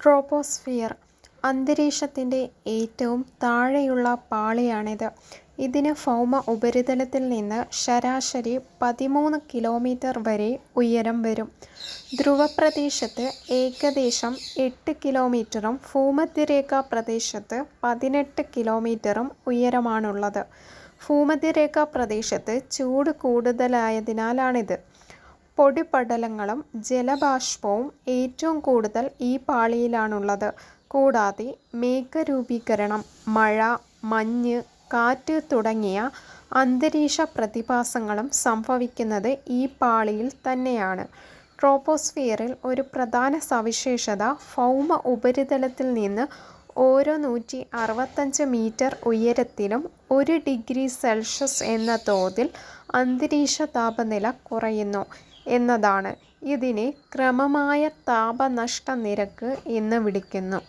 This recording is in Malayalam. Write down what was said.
ട്രോപോസ്ഫിയർ അന്തരീക്ഷത്തിന്റെ ഏറ്റവും താഴെയുള്ള പാളിയാണിത്. ഇതിന് ഭൗമ ഉപരിതലത്തിൽ നിന്ന് ശരാശരി പതിമൂന്ന് കിലോമീറ്റർ വരെ ഉയരം വരും. ധ്രുവപ്രദേശത്ത് ഏകദേശം എട്ട് കിലോമീറ്ററും ഭൂമധ്യരേഖാ പ്രദേശത്ത് പതിനെട്ട് കിലോമീറ്ററും ഉയരമാണുള്ളത്. ഭൂമധ്യരേഖാ പ്രദേശത്ത് ചൂട് കൂടുതലായതിനാലാണിത്. പൊടിപടലങ്ങളും ജലബാഷ്പവും ഏറ്റവും കൂടുതൽ ഈ പാളിയിലാണുള്ളത്. കൂടാതെ മേഘരൂപീകരണം, മഴ, മഞ്ഞ്, കാറ്റ് തുടങ്ങിയ അന്തരീക്ഷ പ്രതിഭാസങ്ങളും സംഭവിക്കുന്നത് ഈ പാളിയിൽ തന്നെയാണ്. ട്രോപ്പോസ്ഫിയറിൽ ഒരു പ്രധാന സവിശേഷത ഭൗമ ഉപരിതലത്തിൽ നിന്ന് ഓരോ നൂറ്റി അറുപത്തഞ്ച് മീറ്റർ ഉയരത്തിലും ഒരു ഡിഗ്രി സെൽഷ്യസ് എന്ന തോതിൽ അന്തരീക്ഷ താപനില കുറയുന്നു എന്നതാണ്. ഇതിനെ ക്രമമായ താപനഷ്ട നിരക്ക് എന്ന് വിളിക്കുന്നു.